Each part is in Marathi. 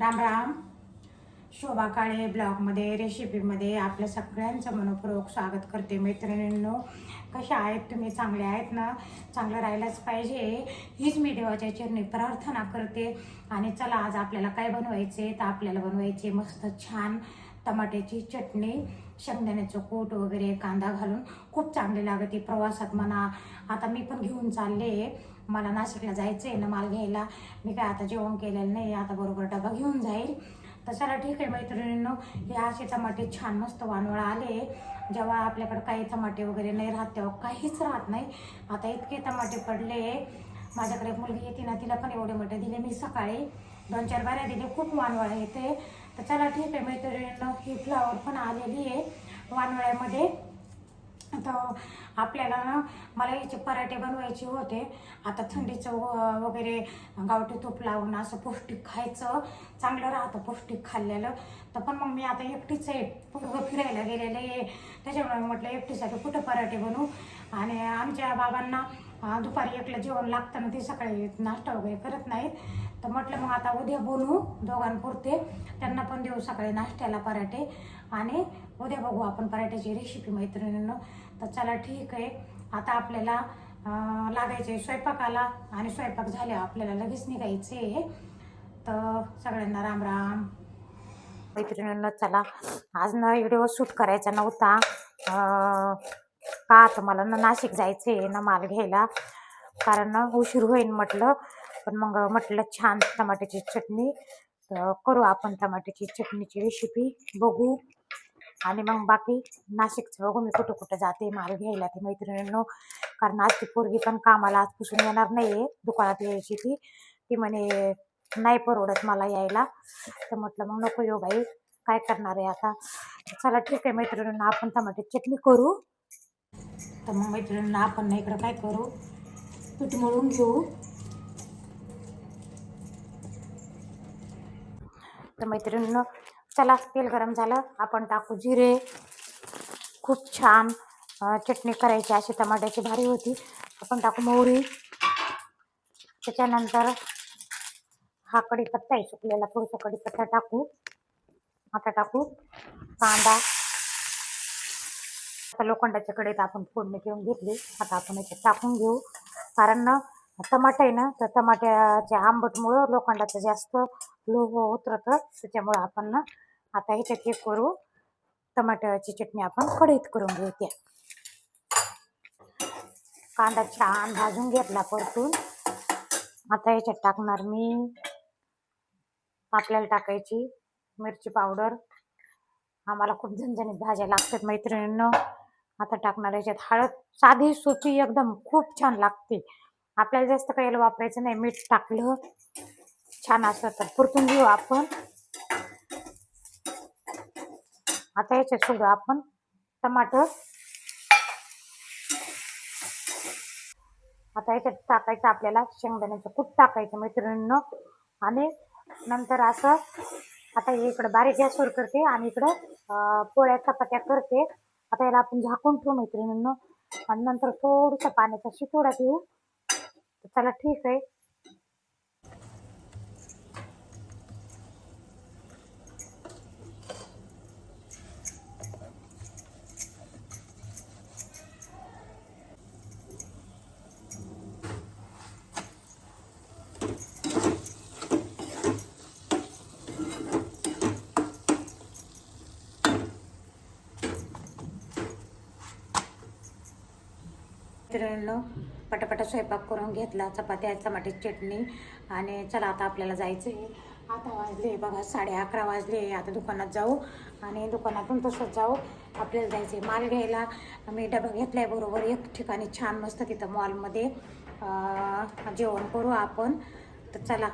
राम राम. शोभा काळे ब्लॉगमध्ये रेसिपीमध्ये आपल्या सगळ्यांचं मनपूर्वक स्वागत करते मैत्रिणींनो. कशा आहेत तुम्ही? चांगले आहेत ना? चांगलं राहायलाच पाहिजे. हीच मी देवाच्या चरणी प्रार्थना करते. आणि चला आज आपल्याला काय बनवायचे? तर आपल्याला बनवायचे मस्त छान टमाट्याची चटणी शेंगदाण्याचं कूट वगैरे कांदा घालून. खूप चांगली लागते प्रवासात म्हणा. आता मी पण घेऊन चालले. मला नाशिकला जायचं आहे ना माल घ्यायला. मी काय आता जेवण केलेलं नाही आता बरोबर डबा घेऊन जाईल. तर चला ठीक आहे मैत्रिणींनो हे असे टमाटे छान मस्त वानवळ आले. जेव्हा आपल्याकडे काही टमाटे वगैरे नाही राहत तेव्हा काहीच राहत नाही. आता इतके टमाटे पडले. माझ्याकडे मुलगी येते ना तिला पण एवढे मोठे दिले मी सकाळी. दोन चार बाऱ्या दिले खूप वानवळ येते तर चला ठीक आहे मैत्रिणींनो ही फ्लावर पण आलेली आहे वानवळ्यामध्ये. तर आपल्याला ना मला याचे पराठे बनवायचे होते. आता थंडीचं व- वगैरे गावठी तूप लावून असं पौष्टिक खायचं. चांगलं राहतं पौष्टिक खाल्लेलं तर पण मग मी आता एकटीच आहे. पूर्व फिरायला गेलेलं आहे. त्याच्यामुळे म्हटलं एकटीसाठी कुठं पराठे बनवू? आणि आमच्या बाबांना दुपारी एकलं जेवण लागतं ना ते सकाळी नाश्ता वगैरे करत नाहीत. तर म्हटलं मग आता उद्या बनवू दोघांपुरते. त्यांना पण देऊ सकाळी नाश्त्याला पराठे. आणि उद्या बघू आपण पराठ्याची रेसिपी मैत्रिणींना. तर चला ठीक आहे. आता आपल्याला लागायचे स्वयंपाकाला आणि स्वयंपाक झाल्यावर आपल्याला लगेच निघायचे. आहे. तर सगळ्यांना राम राम. मैत्रिणींना चला. आज ना व्हिडिओ शूट करायचा नव्हता. का आता मला ना नाशिक जायचं आहे ना माल घ्यायला. कारण उशीर होईल म्हटलं. पण मग म्हटलं छान टमाट्याची चटणी. तर करू आपण टमाट्याची चटणीची रेसिपी बघू. आणि मग बाकी नाशिकचं बघू मी कुठं कुठं जाते माल घ्यायला ते मैत्रिणींनो. कारण आज ती पोरगी पण कामाला आजपासून येणार नाही आहे दुकानात यायची ती. ती म्हणे नाही परवडत मला यायला. तर म्हटलं मग नको येऊ बाई काय करणार आहे आता? चला ठीक आहे मैत्रिणींना आपण टमाटे चटणी करू. तर मग मैत्रिणींना आपण ना इकडं काय करू? पीठ मळून घेऊ. तर मैत्रिणींना चला तेल गरम झालं. आपण टाकू जिरे. खूप छान चटणी करायची. अशी टमाट्याची भारी होती. आपण टाकू मोहरी. त्याच्यानंतर हा कढीपत्ता आहे सुकलेला थोडंसं कढीपत्ता टाकू. आता टाकू कांदा. आता लोखंडाच्या कढईत आपण फोडणी घेऊन घेतली. आता आपण याच्यात टाकून घेऊ. कारण ना टमाटा आहे ना तर टमाट्याच्या आंबटमुळं लोखंडाचं जास्त लोह उतरतं. त्याच्यामुळं आपण ना आता ह्याच्यात हे करू. टमाट्याची चटणी आपण कढईत करून घेऊ त्या कांदा छान भाजून घेतला परतून. आता ह्याच्यात टाकणार मी आपल्याला टाकायची मिरची पावडर. आम्हाला खूप झणझणीत भाज्या लागतात मैत्रिणींना. आता टाकणार याच्यात हळद. साधी सोपी एकदम खूप छान लागते. आपल्याला जास्त काही वापरायचं नाही. मीठ टाकलं. छान असं तर परतून घेऊ आपण. आता याच्यात सोडू आपण टमाटर. आता याच्यात टाकायचं आपल्याला शेंगदाण्याचं कूट टाकायचं मैत्रिणींनो. आणि नंतर असं आता इकडं बारीक गॅसवर करते आणि इकडं पोळ्या चपात्या करते. आता याला आपण झाकून ठेवू मैत्रिणींना. आणि नंतर थोडंसं पाण्याचा शितोडा देऊ. चला ठीक आहे. मित्रांनो पटापटा स्वयंपाक करून घेतला. चपात्या टमाट्याची चटणी आणि चला आता आपल्याला जायचं आहे आता वाजले बघा साडे अकरा वाजले. आता दुकानात जाऊ आणि दुकानातून तसंच जाऊ. आपल्याला जायचं आहे माल घ्यायला. मी डबा घेतलाय बरोबर. एक ठिकाणी छान मस्त तिथं मॉलमध्ये जेवण करू आपण. तर चला.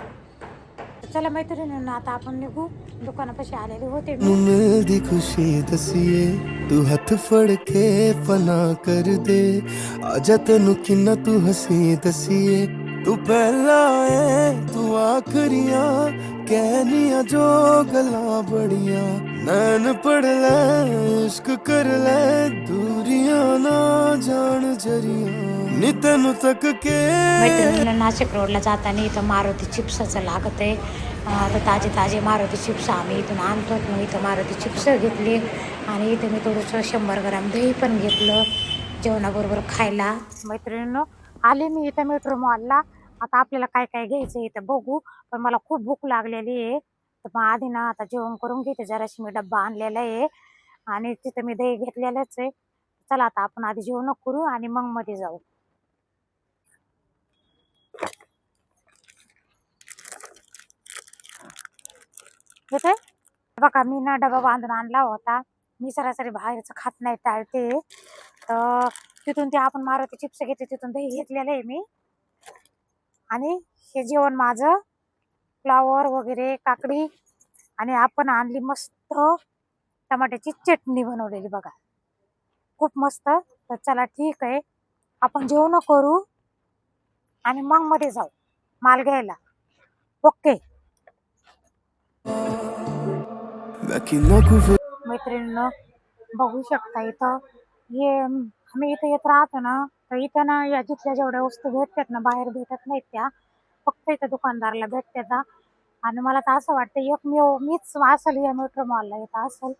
चला मैत्रिणींना आता आपण निघू दुकानापाशी आलेले होते मिलदी खुशी दसिए तू हथ फड़ के फना कर दे आजा तेनु किन्ना तू हसी दसिए तू पहला है तू आखरिया कहनिया जो गला बड़िया नैन पड़ ले ਕਰ ਲੈ ਦੂਰੀਆਂ ਨਾ ਜਾਣ ਜਰੀਆਂ ਨੀ ਤੈਨੂੰ ਤੱਕ ਕੇ मैत्रिणीला नाशिक रोडला जाताना इथं मारुती चिप्साचं लागत आहे अं, तर ताजे ताजे मारुती चिप्स आम्ही इथून आणतो मग इथं मारुती चिप्स घेतली आणि इथं मी थोडंसं शंभर ग्राम दही पण घेतलं जेवणाबरोबर खायला मैत्रिणीनं आले मी इथं मेट्रो मॉलला आता आपल्याला काय काय घ्यायचं आहे इथं बघू पण मला खूप भूक लागलेली आहे तर मग आधी ना आता जेवण करून घेते जराशी मी डब्बा आणलेला आहे आणि तिथं मी दही घेतलेलंच आहे. चला आता आपण आधी जेवण करू आणि मग मध्ये जाऊ. येते बघा मी ना डबा बांधून आणला होता. मी सरासरी बाहेरचं खात नाही टाळते. तर तिथून ते आपण मारुती चिप्स घेते तिथून दही घेतलेलं आहे मी. आणि हे जेवण माझं. फ्लावर वगैरे काकडी. आणि आपण आणली मस्त टमाट्याची चटणी बनवलेली बघा. खूप मस्त. तर चला ठीक आहे. आपण जेवण करू आणि मग मध्ये जाऊ. माल घ्यायला. ओके. मैत्रिणीनं बघू शकता इथं. हे आम्ही इथं येत राहतो ना तर इथं ना या जिथल्या जेवढ्या वस्तू भेटतात ना बाहेर भेटत नाहीत त्या. फक्त इथं दुकानदाराला भेटतात. आणि मला तर असं वाटतं एकमेव मीच असेल या मेट्रो मॉलला इथं असेल.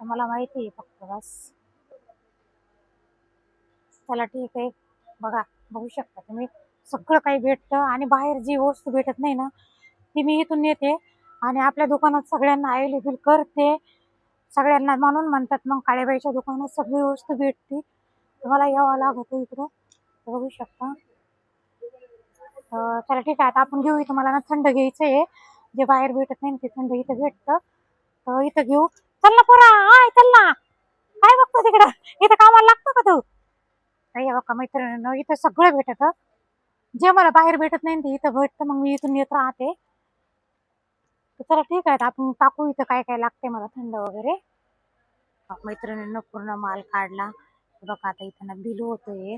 तर मला माहिती आहे फक्त बस. चला ठीक आहे. बघा बघू शकता तुम्ही. सगळं काही भेटतं आणि बाहेर जी वस्तू भेटत नाही ना ती मी इथून नेते आणि आपल्या दुकानात सगळ्यांना अवेलेबल करते. सगळ्यांना म्हणून म्हणतात मग काळेबाईच्या दुकानात सगळी वस्तू भेटते. तुम्हाला यावं लागतं इकडं. बघू शकता. तर चला ठीक आहे आता आपण घेऊ इथं मला ना थंड घ्यायचं आहे जे बाहेर भेटत नाही ते थंड इथं भेटतं. तर इथं घेऊ. चल ना पोरा हाय चल ना. काय बघतो तिकडं इथं कामाला लागतो का तू? नाही बघा मैत्रिणीनं इथं सगळं भेटतं. जे मला बाहेर भेटत नाही ते इथं भेटतं मग मी इथून येत राहते. तर चला ठीक आहे आपण टाकू इथं काय काय लागते मला थंड वगैरे. मैत्रिणीनं पूर्ण माल काढला. बघा आता इथं ना बिल होतोय.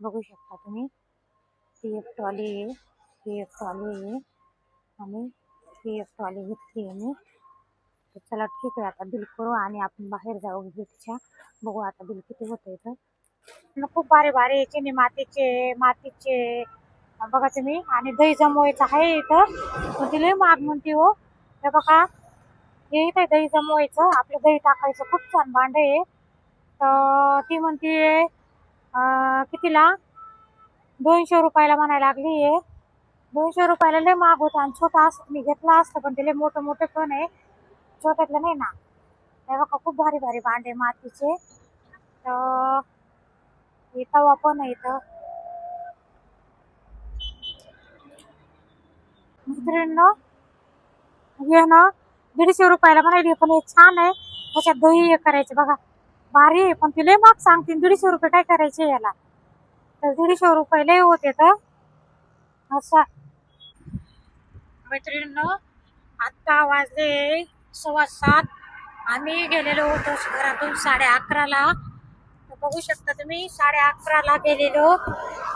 बघू शकता तुम्ही. ती एक ट्रॉली आहे. ती एक ट्रॉली आहे. आणि ती एक ट्रॉली घेतली आहे मी. तर चला ठीक आहे आता बिल करू आणि आपण बाहेर जाऊ गेटच्या बघू आता बिल किती होतं इथं खूप भारी भारी आहे चिनी मातीचे मातीचे. बघा तुम्ही आणि दही जमवायचं आहे इथं. पण ती महाग म्हणते हो. हे बघा हे इथे दही जमवायचं. आपलं दही टाकायचं खूप छान भांड आहे. तर ती म्हणते कितीला? दोनशे रुपयाला म्हणायला लागली आहे. दोनशे रुपयाला लय महाग होतं आणि छोटा असं मी घेतला असतं पण ते लय मोठं मोठं पण आहे. छोट्यातलं नाही ना. हे बघा खूप भारी भारी भांडे मातीचे. तर हे तवा पण इथं. मित्रांनो हे ना दीडशे रुपयाला म्हणाली पण हे छान आहे. त्याच्यात दही हे करायचे बघा. भारी आहे पण तिला माग सांगतील. दीडशे रुपये काय करायचे याला? तर दीडशे रुपये लय होते तर. असा. मैत्रिणीनं आत्ता वाजले. सव्वा सात. आम्ही गेलेलो होतो घरातून साडे अकराला. बघू शकता तुम्ही साडे अकराला गेलेलो.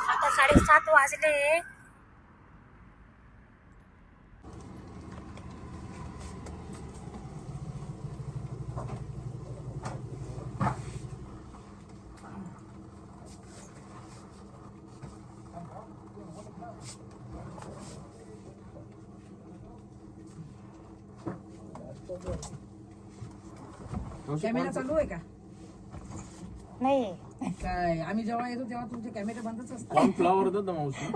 आता साडेसात वाजले. कॅमेरा चालू आहे का? नाही. काय आम्ही जेव्हा येतो तेव्हा तुमचे कॅमेरे बंदच असतात. कॉर्नफ्लॉवर देतो मावशी?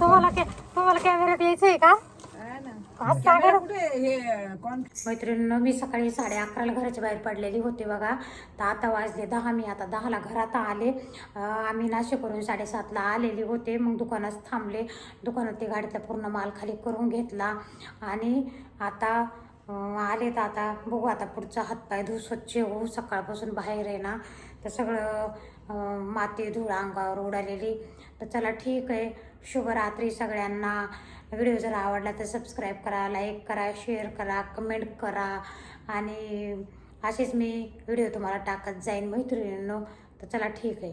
तुम्हाला कॅ- तुम्हाला कॅमेऱ्यात यायचंय का? काय ना. आज कॅमेरा सागर कुठे हे कॉन मैत्रिणीनं मी सकाळी साडे अकराला घराच्या बाहेर पडलेली होती बघा. तर आता वाजले दहा मी आता दहाला घरात आले. अं, आम्ही नाशिकवरून साडेसातला आलेली होते. मग दुकानात थांबले. दुकानात ते गाडीतला पूर्ण माल खाली करून घेतला. आणि आता आले तर आता बघू आता पुढचा हातपाय धू स्वच्छ होऊ. सकाळपासून बाहेर आहे ना तर सगळं माती धूळ अंगावर उडालेली. तर चला ठीक आहे. शुभरात्री सगळ्यांना. व्हिडिओ जर आवडला तर सबस्क्राईब करा लाईक करा शेअर करा कमेंट करा. आणि असेच मी व्हिडिओ तुम्हाला टाकत जाईन मैत्रिणींनो. तर चला ठीक आहे.